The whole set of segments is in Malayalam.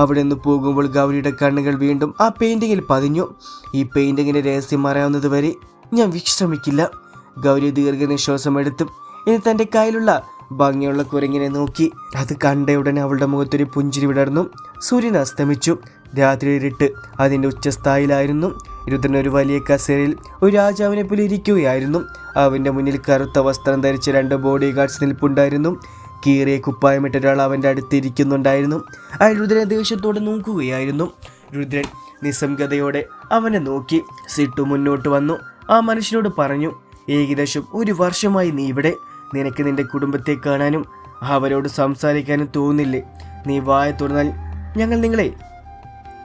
അവിടെ നിന്ന് പോകുമ്പോൾ ഗൗരിയുടെ കണ്ണുകൾ വീണ്ടും ആ പെയിന്റിങ്ങിൽ പതിഞ്ഞു. ഈ പെയിന്റിങ്ങിന്റെ രഹസ്യം അറിയാവുന്നത് വരെ ഞാൻ വിശ്രമിക്കില്ല. ഗൗരി ദീർഘനിശ്വാസം എടുത്തു ഇനി തന്റെ കയ്യിലുള്ള ഭംഗിയുള്ള കുരങ്ങിനെ നോക്കി അത് കണ്ട ഉടനെ അവളുടെ മുഖത്തൊരു പുഞ്ചിരി വിടർന്നു. സൂര്യൻ അസ്തമിച്ചു. രാത്രി ഇരുട്ട് അതിന്റെ ഉച്ചസ്ഥായിലായിരുന്നു. രുദ്രൻ ഒരു വലിയ കസേരയിൽ ഒരു രാജാവിനെ പോലെ ഇരിക്കുകയായിരുന്നു. അവന്റെ മുന്നിൽ കറുത്ത വസ്ത്രം ധരിച്ച രണ്ട് ബോഡി ഗാർഡ്സ് നിൽപ്പുണ്ടായിരുന്നു. കീറിയ കുപ്പായമിട്ട ഒരാൾ അവന്റെ അടുത്തിരിക്കുന്നുണ്ടായിരുന്നു അയാൾ രുദ്രനെ ദേഷ്യത്തോടെ നോക്കുകയായിരുന്നു. രുദ്രൻ നിസ്സംഗതയോടെ അവനെ നോക്കി. സിട്ടു മുന്നോട്ട് വന്നു. ആ മനുഷ്യനോട് പറഞ്ഞു ഏകദേശം ഒരു വർഷമായി നീ ഇവിടെ. നിനക്ക് നിന്റെ കുടുംബത്തെ കാണാനും അവരോട് സംസാരിക്കാനും തോന്നില്ലേ? നീ വായ തുറന്നാൽ ഞങ്ങൾ നിങ്ങളെ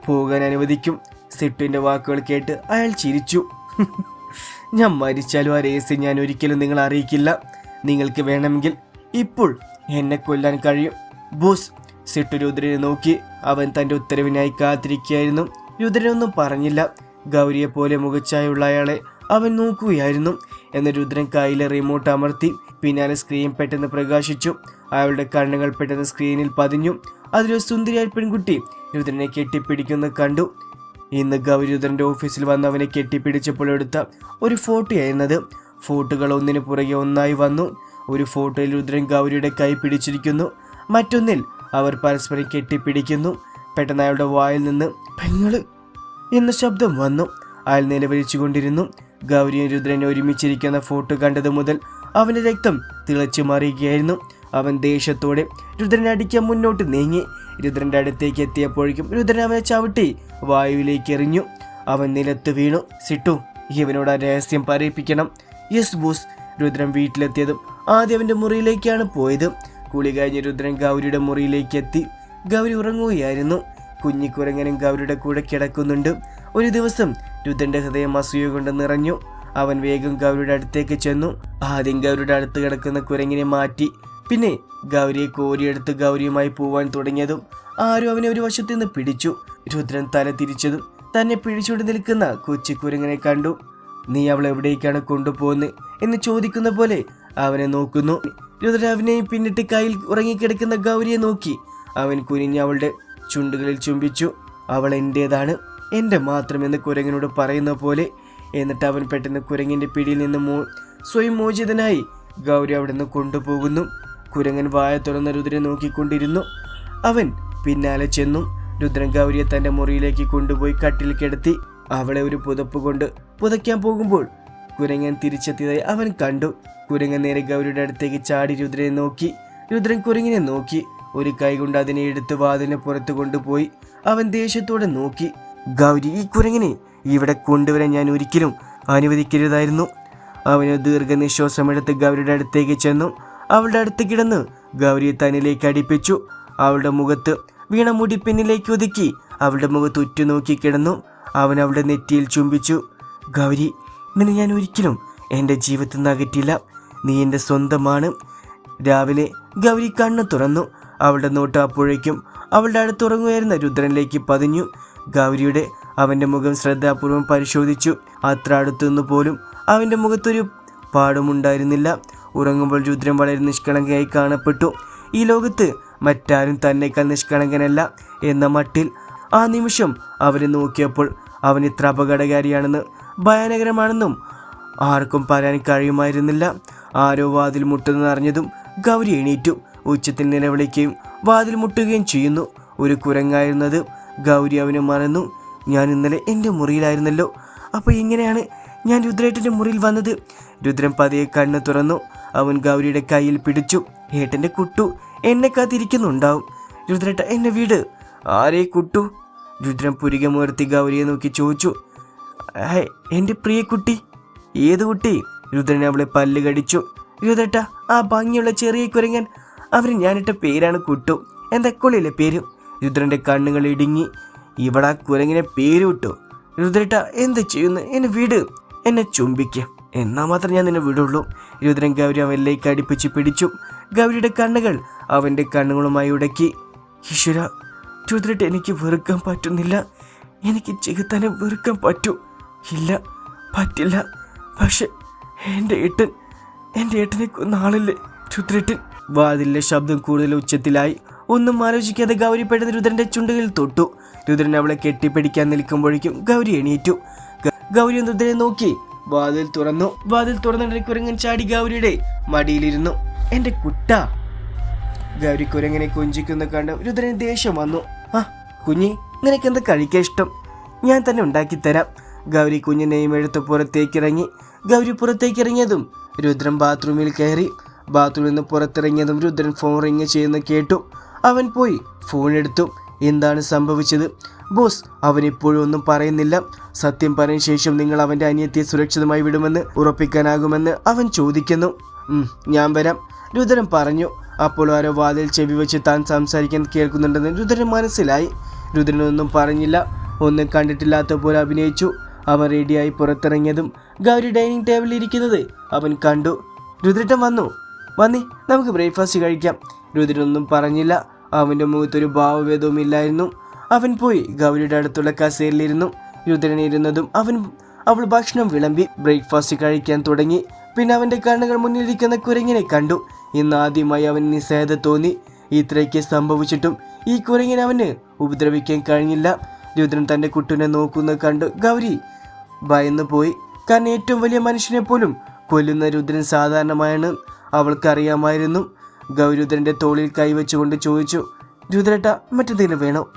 പോകാൻ അനുവദിക്കും. സിട്ടുവിന്റെ വാക്കുകൾ കേട്ട് അയാൾ ചിരിച്ചു. ഞാൻ മരിച്ചാലും ആ രഹസ്യം ഞാൻ ഒരിക്കലും നിങ്ങൾ അറിയിക്കില്ല. നിങ്ങൾക്ക് വേണമെങ്കിൽ ഇപ്പോൾ എന്നെ കൊല്ലാൻ കഴിയും. ബോസ് സിട്ടു രുദ്രനെ നോക്കി അവൻ തന്റെ ഉത്തരവിനായി കാത്തിരിക്കുകയായിരുന്നു. രുദ്രനൊന്നും പറഞ്ഞില്ല. ഗൗരിയെ പോലെ മുഖച്ചായുള്ള അയാളെ അവൻ നോക്കുകയായിരുന്നു. എന്ന രുദ്രൻ കയ്യിലെ റിമോട്ട് അമർത്തി പിന്നാലെ സ്ക്രീൻ പെട്ടെന്ന് പ്രകാശിച്ചു. അയാളുടെ കണ്ണുകൾ പെട്ടെന്ന് സ്ക്രീനിൽ പതിഞ്ഞു. അതിലൊരു സുന്ദരിയായ പെൺകുട്ടി രുദ്രനെ കെട്ടിപ്പിടിക്കുന്നത് കണ്ടു. ഇന്ന് ഗൗരി രുദ്രന്റെ ഓഫീസിൽ വന്ന് അവനെ കെട്ടിപ്പിടിച്ചപ്പോൾ എടുത്ത ഒരു ഫോട്ടോയായിരുന്നത്. ഫോട്ടോകൾ ഒന്നിനു പുറകെ ഒന്നായി വന്നു. ഒരു ഫോട്ടോയിൽ രുദ്രൻ ഗൗരിയുടെ കൈ പിടിച്ചിരിക്കുന്നു. മറ്റൊന്നിൽ അവർ പരസ്പരം കെട്ടിപ്പിടിക്കുന്നു. പെട്ടെന്ന് അയാളുടെ വായിൽ നിന്ന് പെങ്ങൾ എന്ന ശബ്ദം വന്നു. അയാൾ നിലവിളിച്ചുകൊണ്ടിരുന്നു. ഗൗരിയും രുദ്രനെ ഒരുമിച്ചിരിക്കുന്ന ഫോട്ടോ കണ്ടത് മുതൽ അവന്റെ രക്തം തിളച്ചു മാറുകയായിരുന്നു അവൻ ദേഷ്യത്തോടെ രുദ്രനെ അടിക്കാൻ മുന്നോട്ട് നീങ്ങി. രുദ്രന്റെ അടുത്തേക്ക് എത്തിയപ്പോഴേക്കും രുദ്രൻ അവനെ ചവിട്ടി വായുവിലേക്ക് എറിഞ്ഞു. അവൻ നിലത്ത് വീണു. സിട്ടു ഇവനോട് ആ രഹസ്യം പറയിപ്പിക്കണം. യെസ് ബോസ് രുദ്രൻ വീട്ടിലെത്തിയതും ആദ്യം അവന്റെ മുറിയിലേക്കാണ് പോയത്. കുളി കഴിഞ്ഞ് രുദ്രൻ ഗൗരിയുടെ മുറിയിലേക്ക് എത്തി. ഗൗരി ഉറങ്ങുകയായിരുന്നു. കുഞ്ഞിക്കുരങ്ങനും ഗൗരിയുടെ കൂടെ കിടക്കുന്നുണ്ട്. ഒരു ദിവസം രുദ്രന്റെ ഹൃദയം അസൂയ കൊണ്ട് നിറഞ്ഞു. അവൻ വേഗം ഗൗരിയുടെ അടുത്തേക്ക് ചെന്നു. ആദ്യം ഗൗരിയുടെ അടുത്ത് കിടക്കുന്ന കുരങ്ങിനെ മാറ്റി. പിന്നെ ഗൗരിയെ കോരിയെടുത്ത് ഗൗരിയുമായി പോവാൻ തുടങ്ങിയതും ആരും അവനെ ഒരു വശത്തു നിന്ന് പിടിച്ചു. രുദ്രൻ തല തിരിച്ചതും തന്നെ പിടിച്ചുകൊണ്ട് നിൽക്കുന്ന കൊച്ചിക്കുരങ്ങനെ കണ്ടു. നീ അവളെ എവിടേക്കാണ് കൊണ്ടുപോകുന്നത് എന്ന് ചോദിക്കുന്ന പോലെ അവനെ നോക്കുന്നു. രുദ്രൻ അവനെ പിന്നിട്ട് കയ്യിൽ ഉറങ്ങിക്കിടക്കുന്ന ഗൗരിയെ നോക്കി. അവൻ കുനിഞ്ഞ് അവളുടെ ചുണ്ടുകളിൽ ചുംബിച്ചു. അവൾ എന്റേതാണ് എന്റെ മാത്രമെന്ന് കുരങ്ങനോട് പറയുന്ന പോലെ എന്നിട്ട് അവൻ പെട്ടെന്ന് കുരങ്ങിന്റെ പിടിയിൽ നിന്ന് മോ സ്വയം മോചിതനായി ഗൗരി അവിടെ നിന്ന് കൊണ്ടുപോകുന്നു. കുരങ്ങൻ വായ തുറന്ന രുദ്രനെ നോക്കിക്കൊണ്ടിരുന്നു. അവൻ പിന്നാലെ ചെന്നു. രുദ്രൻ ഗൗരിയെ തന്റെ മുറിയിലേക്ക് കൊണ്ടുപോയി കട്ടിൽ കിടത്തി അവളെ ഒരു പുതപ്പ് കൊണ്ട് പുതയ്ക്കാൻ പോകുമ്പോൾ കുരങ്ങൻ തിരിച്ചെത്തിയതായി അവൻ കണ്ടു. കുരങ്ങൻ നേരെ ഗൗരിയുടെ അടുത്തേക്ക് ചാടി രുദ്രനെ നോക്കി. രുദ്രൻ കുരങ്ങിനെ നോക്കി. ഒരു കൈ കൊണ്ട് അതിനെ എടുത്ത് വാതിലിന് പുറത്ത് കൊണ്ടുപോയി അവൻ ദേഷ്യത്തോടെ നോക്കി. ഗൗരി ഈ കുരങ്ങിനെ ഇവിടെ കൊണ്ടുവരാൻ ഞാൻ ഒരിക്കലും അനുവദിക്കരുതായിരുന്നു. അവന് ദീർഘനിശ്വാസമെടുത്ത് ഗൗരിയുടെ അടുത്തേക്ക് ചെന്നു. അവളുടെ അടുത്ത് കിടന്ന് ഗൗരിയെ തന്നിലേക്ക് അടിപ്പിച്ചു. അവളുടെ മുഖത്ത് വീണ മുടി പിന്നിലേക്ക് ഒതുക്കി അവളുടെ മുഖത്ത് ഉറ്റുനോക്കി കിടന്നു. അവൻ അവളുടെ നെറ്റിയിൽ ചുംബിച്ചു. ഗൗരി നിന്നെ ഞാൻ ഒരിക്കലും എന്റെ ജീവിതത്തിൽ നിന്ന് അകറ്റില്ല നീ എന്റെ സ്വന്തമാണ്. രാവിലെ ഗൗരി കണ്ണ് തുറന്നു. അവളുടെ നോട്ട് അപ്പോഴേക്കും അവളുടെ അടുത്തുറങ്ങുകയായിരുന്ന രുദ്രനിലേക്ക് പതിഞ്ഞു. ഗൗരിയുടെ അവന്റെ മുഖം ശ്രദ്ധാപൂർവം പരിശോധിച്ചു. അത്ര അടുത്തുനിന്ന് പോലും അവന്റെ മുഖത്തൊരു പാടുമുണ്ടായിരുന്നില്ല. ഉറങ്ങുമ്പോൾ രുദ്രൻ വളരെ നിഷ്കളങ്കയായി കാണപ്പെട്ടു. ഈ ലോകത്ത് മറ്റാരും തന്നേക്കാൾ നിഷ്കളങ്കനല്ല എന്ന മട്ടിൽ ആ നിമിഷം അവനെ നോക്കിയപ്പോൾ അവൻ ഇത്ര അപകടകാരിയാണെന്ന് ഭയാനകരമാണെന്നും ആർക്കും പറയാൻ കഴിയുമായിരുന്നില്ല. ആരോ വാതിൽ മുട്ടുന്നത് അറിഞ്ഞതും ഗൗരി എണീറ്റു. ഉച്ചത്തിൽ നിലവിളിക്കുകയും വാതിൽ മുട്ടുകയും ചെയ്യുന്നു. ഒരു കുരങ്ങായിരുന്നത് ഗൗരി അവനെ മറന്നു. ഞാൻ ഇന്നലെ എന്റെ മുറിയിലായിരുന്നല്ലോ. അപ്പോൾ ഇങ്ങനെയാണ് ഞാൻ രുദ്രേട്ടന്റെ മുറിയിൽ വന്നത്? രുദ്രൻ പതിയെ കണ്ണ് തുറന്നു. അവൻ ഗൗരിയുടെ കയ്യിൽ പിടിച്ചു. ഏട്ടന്റെ കുട്ടു എന്നെ കാത്തിരിക്കുന്നുണ്ടാവും. രുദ്രേട്ട എന്നെ വീട്. ആരേ കുട്ടു? രുദ്രൻ പുരികമുയർത്തി ഗൗരിയെ നോക്കി ചോദിച്ചു. എന്റെ പ്രിയ കുട്ടി. ഏത് കുട്ടി? രുദ്രൻ അവളെ പല്ല് കടിച്ചു. രുദ്രേട്ട ആ ഭംഗിയുള്ള ചെറിയ കുരങ്ങൻ. അവർ ഞാനിട്ട പേരാണ് കുട്ടു. എന്താ കൊള്ളില്ലേ പേര്? രുദ്രന്റെ കണ്ണുകൾ ഇടുങ്ങി. ഇവിടെ ആ കുരങ്ങിനെ പേര് വിട്ടു രുദ്രേട്ട എന്ത് ചെയ്യുന്നു? എന്നെ വിട്. എന്നെ ചുംബിക്ക. എന്നാ മാത്രം ഞാൻ നിന്നെ വിടുള്ളൂ. രുദ്രൻ ഗൗരി അവനിലേക്ക് അടുപ്പിച്ച് പിടിച്ചു. ഗൗരിയുടെ കണ്ണുകൾ അവന്റെ കണ്ണുകളുമായി ഉടക്കി. ഈശ്വര രുദ്രട്ട് എനിക്ക് വെറുക്കാൻ പറ്റുന്നില്ല. എനിക്ക് ചെകുത്താനെ വെറുക്കാൻ പറ്റൂ. ഇല്ല പറ്റില്ല. പക്ഷെ എന്റെ ഏട്ടൻ എന്റെ ഏട്ടനെ നാളില്ലേ രുദ്രേട്ടൻ വാതിലിലെ ശബ്ദം കൂടുതൽ ഉച്ചത്തിലായി. ഒന്നും ആലോചിക്കാതെ ഗൗരി പെട്ടെന്ന് രുദ്രന്റെ ചുണ്ടുകളിൽ തൊട്ടു. രുദ്രൻ അവളെ കെട്ടിപ്പിടിക്കാൻ നിൽക്കുമ്പോഴേക്കും ഗൗരി എണീറ്റു. ഗൗരി രുദ്രനെ നോക്കി. വാതിൽ തുറന്നു. വാതിൽ തുറന്നിട്ട് കുരങ്ങൻ ചാടി ഗൗരിയുടെ മടിയിലിരുന്നു. എന്റെ കുട്ട. ഗൗരി കുരങ്ങനെ കൊഞ്ചിക്കുന്ന കണ്ട് രുദ്രന് ദേഷ്യം വന്നു. ആ കുഞ്ഞി നിനക്ക് എന്താ കഴിക്കാൻ ഇഷ്ടം? ഞാൻ തന്നെ ഉണ്ടാക്കി തരാം ഗൗരി കുഞ്ഞിനെയും എടുത്ത് പുറത്തേക്കിറങ്ങി. ഗൗരി പുറത്തേക്കിറങ്ങിയതും രുദ്രൻ ബാത്റൂമിൽ കയറി. ബാത്റൂമിൽ നിന്ന് പുറത്തിറങ്ങിയതും രുദ്രൻ ഫോൺ റിങ് ചെയ്യുന്ന കേട്ടു. അവൻ പോയി ഫോൺ എടുത്തു. എന്താണ് സംഭവിച്ചത്? ബോസ് അവൻ ഇപ്പോഴും ഒന്നും പറയുന്നില്ല. സത്യം പറഞ്ഞ ശേഷം നിങ്ങൾ അവന്റെ അനിയത്തെ സുരക്ഷിതമായി വിടുമെന്ന് ഉറപ്പിക്കാനാകുമെന്ന് അവൻ ചോദിക്കുന്നു. "ഉം, ഞാൻ വരാം രുദ്രൻ പറഞ്ഞു. അപ്പോൾ ആരോ വാതിൽ ചെവി വെച്ച് താൻ സംസാരിക്കാൻ കേൾക്കുന്നുണ്ടെന്ന് രുദ്രൻ മനസ്സിലായി. രുദ്രനൊന്നും പറഞ്ഞില്ല ഒന്നും കണ്ടിട്ടില്ലാത്ത പോലെ അഭിനയിച്ചു. അവൻ റെഡിയായി പുറത്തിറങ്ങിയതും ഗൗരി ഡൈനിങ് ടേബിളിൽ ഇരിക്കുന്നത് അവൻ കണ്ടു. രുദ്രട്ടൻ വന്നു വന്നേ നമുക്ക് ബ്രേക്ക്ഫാസ്റ്റ് കഴിക്കാം. രുദ്രനൊന്നും പറഞ്ഞില്ല അവന്റെ മുഖത്തൊരു ഭാവഭേദവും ഇല്ലായിരുന്നു അവൻ പോയി. ഗൗരിയുടെ അടുത്തുള്ള കസേരയിലിരുന്നു. രുദ്രൻ ഇരുന്നതും അവൻ അവൾ ഭക്ഷണം വിളമ്പി ബ്രേക്ക്ഫാസ്റ്റ് കഴിക്കാൻ തുടങ്ങി. പിന്നെ അവന്റെ കണ്ണുകൾ മുന്നിലിരിക്കുന്ന കുരങ്ങിനെ കണ്ടു. ഇന്ന് ആദ്യമായി അവൻ നിസ്സഹായത തോന്നി. ഇത്രയ്ക്ക് സംഭവിച്ചിട്ടും ഈ കുരങ്ങിനെ അവന് ഉപദ്രവിക്കാൻ കഴിഞ്ഞില്ല. രുദ്രൻ തന്റെ കുട്ടിനെ നോക്കുന്നത് കണ്ടു. ഗൗരി ഭയന്നു പോയി. കാരണം ഏറ്റവും വലിയ മനുഷ്യനെ പോലും കൊല്ലുന്ന രുദ്രൻ സാധാരണമായാണ്. അവൾക്കറിയാമായിരുന്നു. ഗൗരുദ്രന്റെ തോളിൽ കൈവച്ചുകൊണ്ട് ചോദിച്ചു രുദ്രട്ട മറ്റെന്തെങ്കിലും വേണോ?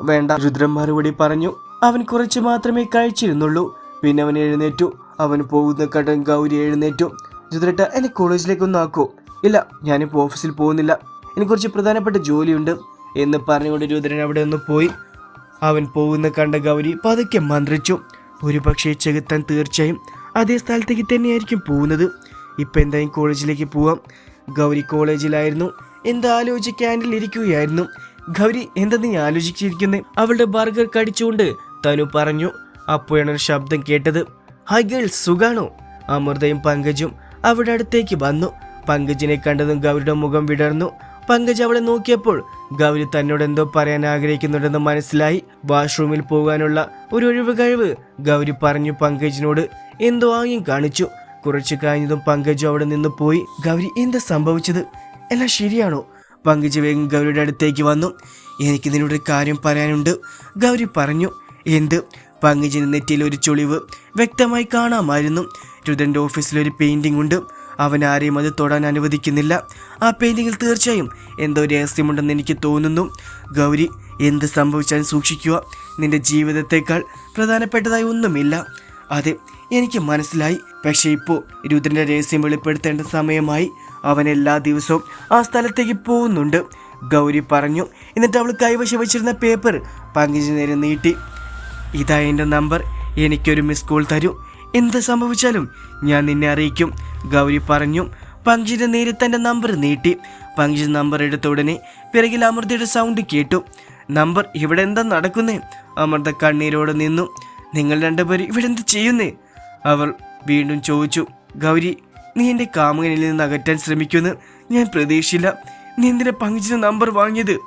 വേണ്ട. രുദ്രൻ മറുപടി പറഞ്ഞു അവൻ കുറച്ച് മാത്രമേ കഴിച്ചിരുന്നുള്ളൂ. പിന്നെ അവൻ എഴുന്നേറ്റു. അവൻ പോകുന്ന കടൻ ഗൗരി എഴുന്നേറ്റു. രുദ്രട്ട എന്നെ കോളേജിലേക്ക് ഒന്ന് ആക്കോ. ഇല്ല ഞാനിപ്പോൾ ഓഫീസിൽ പോകുന്നില്ല. എനിക്ക് കുറച്ച് പ്രധാനപ്പെട്ട ജോലിയുണ്ട്. എന്ന് പറഞ്ഞുകൊണ്ട് രുദ്രൻ അവിടെ ഒന്ന് പോയി. അവൻ പോകുന്ന കണ്ട ഗൗരി പതുക്കെ മന്ത്രിച്ചു. ഒരു പക്ഷേ ചെകുത്താൻ തീർച്ചയായും അതേ സ്ഥലത്തേക്ക് തന്നെയായിരിക്കും പോകുന്നത്. ഇപ്പം എന്തായാലും കോളേജിലേക്ക് പോവാം. ഗൗരി കോളേജിലായിരുന്നു. എന്താ ആലോചിച്ച് ഇരിക്കുകയായിരുന്നു. ഗൗരി എന്താ നീ ആലോചിച്ചിരിക്കുന്നത് അവളുടെ ബർഗർ കടിച്ചുകൊണ്ട് തനു പറഞ്ഞു. അപ്പോഴാണ് ഒരു ശബ്ദം കേട്ടത്. ഹായ് ഗേൾ സുഖാണോ? അമൃതയും പങ്കജും അവിടെ അടുത്തേക്ക് വന്നു. പങ്കജിനെ കണ്ടതും ഗൗരിയുടെ മുഖം വിടർന്നു. പങ്കജ് അവളെ നോക്കിയപ്പോൾ ഗൗരി തന്നോട് എന്തോ പറയാൻ ആഗ്രഹിക്കുന്നുണ്ടെന്ന് മനസ്സിലായി. വാഷ്റൂമിൽ പോകാനുള്ള ഒരു ഒഴിവ് കഴിവ് ഗൗരി പറഞ്ഞു പങ്കജിനോട് എന്തോ ആംഗ്യം കാണിച്ചു. കുറച്ചു കഴിഞ്ഞതും പങ്കജ് അവിടെ നിന്ന് പോയി. ഗൗരി എന്താ സംഭവിച്ചത്? എല്ലാം ശരിയാണോ? പങ്കജ് വേഗം ഗൗരിയുടെ അടുത്തേക്ക് വന്നു. എനിക്ക് നിന്നോട് ഒരു കാര്യം പറയാനുണ്ട്. ഗൗരി പറഞ്ഞു എന്ത്? പങ്കജിന് നെറ്റിയിൽ ഒരു ചുളിവ് വ്യക്തമായി കാണാമായിരുന്നു. രുദ്രന്റെ ഓഫീസിൽ ഒരു പെയിന്റിംഗ് ഉണ്ട്. അവൻ ആരെയും അത് തൊടാൻ അനുവദിക്കുന്നില്ല. ആ പെയിന്റിങ്ങിൽ തീർച്ചയായും എന്തോ രഹസ്യമുണ്ടെന്ന് എനിക്ക് തോന്നുന്നു. ഗൗരി എന്ത് സംഭവിച്ചാലും സൂക്ഷിക്കുക. നിന്റെ ജീവിതത്തേക്കാൾ പ്രധാനപ്പെട്ടതായി ഒന്നുമില്ല. അതെ എനിക്ക് മനസ്സിലായി. പക്ഷേ ഇപ്പോൾ രുദ്രന്റെ രഹസ്യം വെളിപ്പെടുത്തേണ്ട സമയമായി. അവൻ എല്ലാ ദിവസവും ആ സ്ഥലത്തേക്ക് പോകുന്നുണ്ട്. ഗൗരി പറഞ്ഞു എന്നിട്ട് അവൾ കൈവശം വെച്ചിരുന്ന പേപ്പർ പങ്കജ് നേരെ നീട്ടി. ഇതാ എന്റെ നമ്പർ. എനിക്കൊരു മിസ് കോൾ തരൂ. എന്ത് സംഭവിച്ചാലും ഞാൻ നിന്നെ അറിയിക്കും. ഗൗരി പറഞ്ഞു. പങ്കിജിന്റെ നേരെ തന്റെ നമ്പർ നീട്ടി. പങ്കിജ് നമ്പർ എടുത്ത ഉടനെ പിറകിൽ അമൃതയുടെ സൗണ്ട് കേട്ടു. നമ്പർ ഇവിടെ എന്താ നടക്കുന്നേ? അമൃത കണ്ണീരോടെ നിന്നു. നിങ്ങൾ രണ്ടുപേരും ഇവിടെ എന്ത് ചെയ്യുന്നേ? അവർ വീണ്ടും ചോദിച്ചു. ഗൗരി നീ എന്റെ കാമുകനിൽ നിന്ന് അകറ്റാൻ ശ്രമിക്കുമെന്ന് ഞാൻ പ്രതീക്ഷിച്ചില്ല. നീ എന്തിനാ പങ്കിജിന്റെ നമ്പർ വാങ്ങിയത്?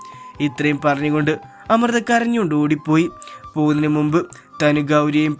ഇത്രയും പറഞ്ഞുകൊണ്ട് അമൃത കരഞ്ഞുകൊണ്ട് ഓടിപ്പോയി. പോകുന്നതിന് മുമ്പ് തനു ഗൗരിയെയും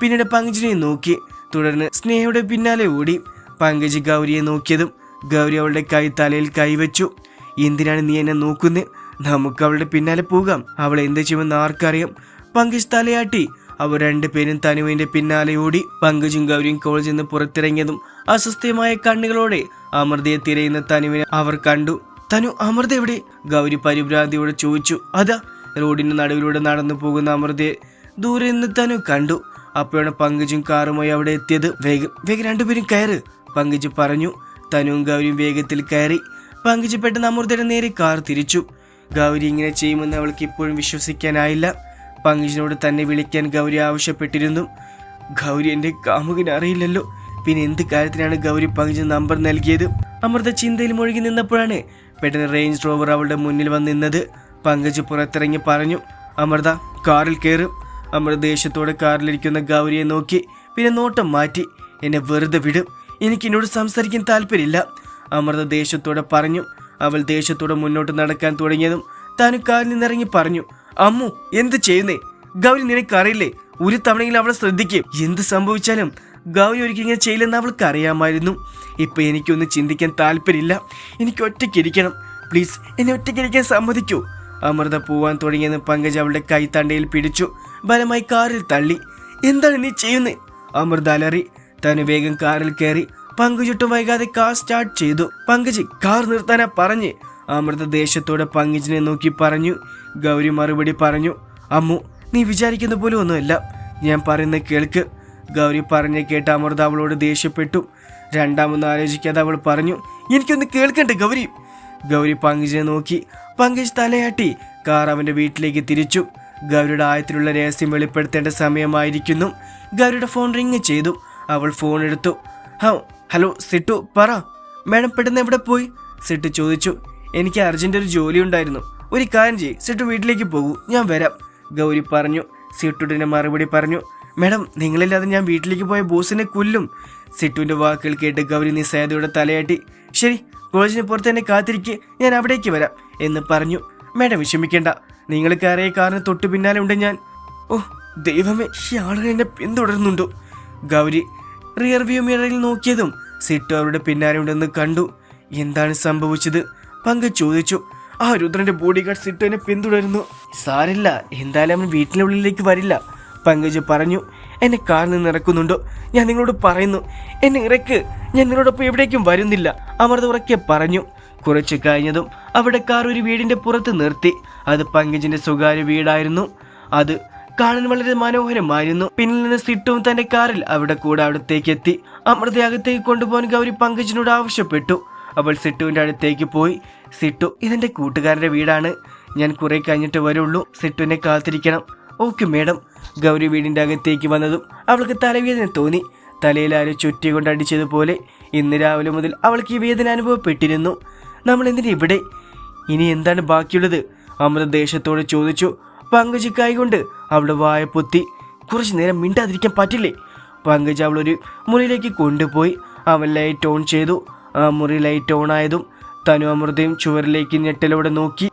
പിന്നീട് പങ്കജിനെയും നോക്കി. തുടർന്ന് സ്നേഹയുടെ പിന്നാലെ ഓടി. പങ്കജ് ഗൗരിയെ നോക്കിയതും ഗൗരി അവളുടെ കൈ തലയിൽ കൈവച്ചു. എന്തിനാണ് നീ എന്നെ നോക്കുന്നത് നമുക്ക് അവളുടെ പിന്നാലെ പോകാം. അവൾ എന്ത് ചെയ്യുമെന്ന് ആർക്കറിയാം. പങ്കജ് തലയാട്ടി. അവർ രണ്ടുപേരും തനുവിന്റെ പിന്നാലെ ഓടി പങ്കജും ഗൗരിയും കോളേജിൽ നിന്ന് പുറത്തിറങ്ങിയതും അസ്വസ്ഥമായ കണ്ണുകളോടെ അമൃതയെ തിരയുന്ന തനുവിനെ അവർ കണ്ടു. തനു അമൃത എവിടെ? ഗൗരി പരിഭ്രാന്തിയോടെ ചോദിച്ചു. അതാ റോഡിന്റെ നടുവിലൂടെ നടന്നു പോകുന്ന അമൃതയെ ദൂരെ നിന്ന് തനു കണ്ടു. അപ്പോഴാണ് പങ്കജും കാറുമായി അവിടെ എത്തിയത്. വേഗം വേഗം രണ്ടുപേരും കയറ് പങ്കജ് പറഞ്ഞു. തനുവും ഗൗരിയും വേഗത്തിൽ കയറി. പങ്കജ് പെട്ടെന്ന് അമൃതയുടെ നേരെ കാർ തിരിച്ചു. ഗൗരി ഇങ്ങനെ ചെയ്യുമെന്ന് അവൾക്ക് ഇപ്പോഴും വിശ്വസിക്കാനായില്ല. പങ്കജിനോട് തന്നെ വിളിക്കാൻ ഗൗരി ആവശ്യപ്പെട്ടിരുന്നു. ഗൗരി എന്റെ കാമുകന് അറിയില്ലല്ലോ. പിന്നെ എന്ത് കാര്യത്തിനാണ് ഗൗരി പങ്കിജ് നമ്പർ നൽകിയത്? അമൃത ചിന്തയിൽ മുഴുകി നിന്നപ്പോഴാണ് പെട്ടെന്ന് റേഞ്ച് റോവർ അവളുടെ മുന്നിൽ വന്ന് നിന്നത്. പങ്കജ് പുറത്തിറങ്ങി പറഞ്ഞു അമൃത കാറിൽ കയറും അമൃത ദേഷ്യത്തോടെ കാറിലിരിക്കുന്ന ഗൗരിയെ നോക്കി പിന്നെ നോട്ടം മാറ്റി. എന്നെ വെറുതെ വിടും. എനിക്ക് എന്നോട് സംസാരിക്കാൻ താല്പര്യമില്ല. അമൃത ദേഷ്യത്തോടെ പറഞ്ഞു. അവൾ ദേഷ്യത്തോടെ മുന്നോട്ട് നടക്കാൻ തുടങ്ങിയതും താൻ കാറിൽ നിന്നിറങ്ങി പറഞ്ഞു. അമ്മു എന്ത് ചെയ്യുന്നേ? ഗൗരി നിനക്കറിയില്ലേ ഒരു തവണയെങ്കിലും അവളെ ശ്രദ്ധിക്കും. എന്ത് സംഭവിച്ചാലും ഗൗരി ഒരിക്കലും ഇങ്ങനെ ചെയ്യില്ലെന്ന് അവൾക്ക് അറിയാമായിരുന്നു. ഇപ്പൊ എനിക്കൊന്നും ചിന്തിക്കാൻ താല്പര്യമില്ല. എനിക്ക് ഒറ്റയ്ക്കിരിക്കണം പ്ലീസ് എന്നെ ഒറ്റയ്ക്കിരിക്കാൻ സമ്മതിക്കൂ. അമൃത പോവാൻ തുടങ്ങിയെന്ന് പങ്കജ് അവളുടെ കൈത്തണ്ടയിൽ പിടിച്ചു. ബലമായി കാറിൽ തള്ളി. എന്താണ് നീ ചെയ്യുന്നത് അമൃത അലറി. താൻ വേഗം കാറിൽ കയറി പങ്കുചുട്ടും വൈകാതെ കാർ സ്റ്റാർട്ട് ചെയ്തു. പങ്കജ് കാർ നിർത്താനാ പറഞ്ഞ്. അമൃത ദേഷ്യത്തോടെ പങ്കജിനെ നോക്കി പറഞ്ഞു. ഗൗരി മറുപടി പറഞ്ഞു അമ്മു നീ വിചാരിക്കുന്ന പോലെ ഒന്നുമല്ല. ഞാൻ പറയുന്ന കേൾക്ക്. ഗൗരി പറഞ്ഞ കേട്ട് അമൃത അവളോട് ദേഷ്യപ്പെട്ടു. രണ്ടാമൊന്ന് ആലോചിക്കാതെ അവൾ പറഞ്ഞു എനിക്കൊന്ന് കേൾക്കണ്ടേ ഗൗരി. ഗൗരി പങ്കജിനെ നോക്കി. പങ്കജ് തലയാട്ടി. കാർ അവന്റെ വീട്ടിലേക്ക് തിരിച്ചു. ഗൗരിയുടെ ആയത്തിലുള്ള രഹസ്യം വെളിപ്പെടുത്തേണ്ട സമയമായിരിക്കുന്നു. ഗൗരിയുടെ ഫോൺ റിങ് ചെയ്തു. അവൾ ഫോൺ എടുത്തു. ഹോ ഹലോ സിട്ടു പറ. മാഡം പെട്ടെന്ന് എവിടെ പോയി? സിട്ടു ചോദിച്ചു. എനിക്ക് അർജന്റ് ഒരു ജോലി ഉണ്ടായിരുന്നു. ഒരു കാര്യം ചെയ്യ്. സിട്ടു വീട്ടിലേക്ക് പോകൂ. ഞാൻ വരാം. ഗൗരി പറഞ്ഞു. സിട്ടുടിന് മറുപടി പറഞ്ഞു. മാഡം നിങ്ങളില്ലാതെ ഞാൻ വീട്ടിലേക്ക് പോയ ബോസിനെ കൊല്ലും. സിട്ടുവിന്റെ വാക്കുകൾ കേട്ട് ഗൗരി നിസ്സായതയുടെ തലയാട്ടി. ശരി കോളേജിന് പുറത്ത് തന്നെ കാത്തിരിക്കെ. ഞാൻ അവിടേക്ക് വരാം എന്ന് പറഞ്ഞു. മാഡം വിഷമിക്കേണ്ട. നിങ്ങൾ കയറിയ കാറിന് തൊട്ടു പിന്നാലെ ഉണ്ട് ഞാൻ. ഓ ദൈവമേ ഈ ആളുകൾ എന്നെ പിന്തുടരുന്നുണ്ടോ? ഗൗരി റിയർ വ്യൂ മിററിൽ നോക്കിയതും സിട്ടു അവരുടെ പിന്നാലെ ഉണ്ടെന്ന് കണ്ടു. എന്താണ് സംഭവിച്ചത്? പങ്ക് ചോദിച്ചു. ആ രുദ്രന്റെ ബോഡി ഗാർഡ് സിട്ടുവിനെ പിന്തുടരുന്നു. സാരില്ല എന്തായാലും അവൻ വീട്ടിലെ ഉള്ളിലേക്ക് വരില്ല. പങ്കജ് പറഞ്ഞു എന്നെ കാറിൽ നിന്ന് ഇറക്കുന്നുണ്ടോ? ഞാൻ നിങ്ങളോട് പറയുന്നു. എന്നെ ഇറക്ക്. ഞാൻ നിങ്ങളോടൊപ്പം എവിടേക്കും വരുന്നില്ല. അമൃത ഉറക്കെ പറഞ്ഞു. കുറച്ചു കഴിഞ്ഞതും അവിടെ കാർ ഒരു വീടിന്റെ പുറത്ത് നിർത്തി. അത് പങ്കജിന്റെ സ്വകാര്യ വീടായിരുന്നു. അത് കാണാൻ വളരെ മനോഹരമായിരുന്നു. പിന്നിൽ നിന്ന് സിട്ടുവും തന്റെ കാറിൽ അവിടെ കൂടെ അവിടത്തേക്ക് എത്തി. അമൃതയാകത്തേക്ക് കൊണ്ടുപോകാൻ ഗൗരി പങ്കജിനോട് ആവശ്യപ്പെട്ടു. അവൾ സിട്ടുവിന്റെ അടുത്തേക്ക് പോയി. സിട്ടു ഇതെന്റെ കൂട്ടുകാരന്റെ വീടാണ്. ഞാൻ കുറെ കഴിഞ്ഞിട്ട് വരുള്ളൂ. സിട്ടുവിനെ കാത്തിരിക്കണം. Okay madam. ഗൗരി വീടിന്റെ അകത്തേക്ക് വന്നതും അവൾക്ക് തലവേദന തോന്നി. തലയിൽ ആരും ചുറ്റി കൊണ്ട് അടിച്ചതുപോലെ ഇന്ന് രാവിലെ മുതൽ അവൾക്ക് ഈ വേദന അനുഭവപ്പെട്ടിരുന്നു. നമ്മൾ എന്തിനാ ഇവിടെ? ഇനി എന്താണ് ബാക്കിയുള്ളത്? അമൃത ദേഷ്യത്തോട് ചോദിച്ചു. പങ്കജ് കൊണ്ട് അവളുടെ വായ പൊത്തി. കുറച്ചു നേരം മിണ്ടാതിരിക്കാൻ പറ്റില്ലേ? പങ്കജ് അവളൊരു മുറിയിലേക്ക് കൊണ്ടുപോയി. അവൻ ലൈറ്റ് ഓൺ ചെയ്തു. ആ മുറി ലൈറ്റ് ഓൺ ആയതും തനു അമൃതയും ചുവരിലേക്ക് ഞെട്ടലോടെ നോക്കി.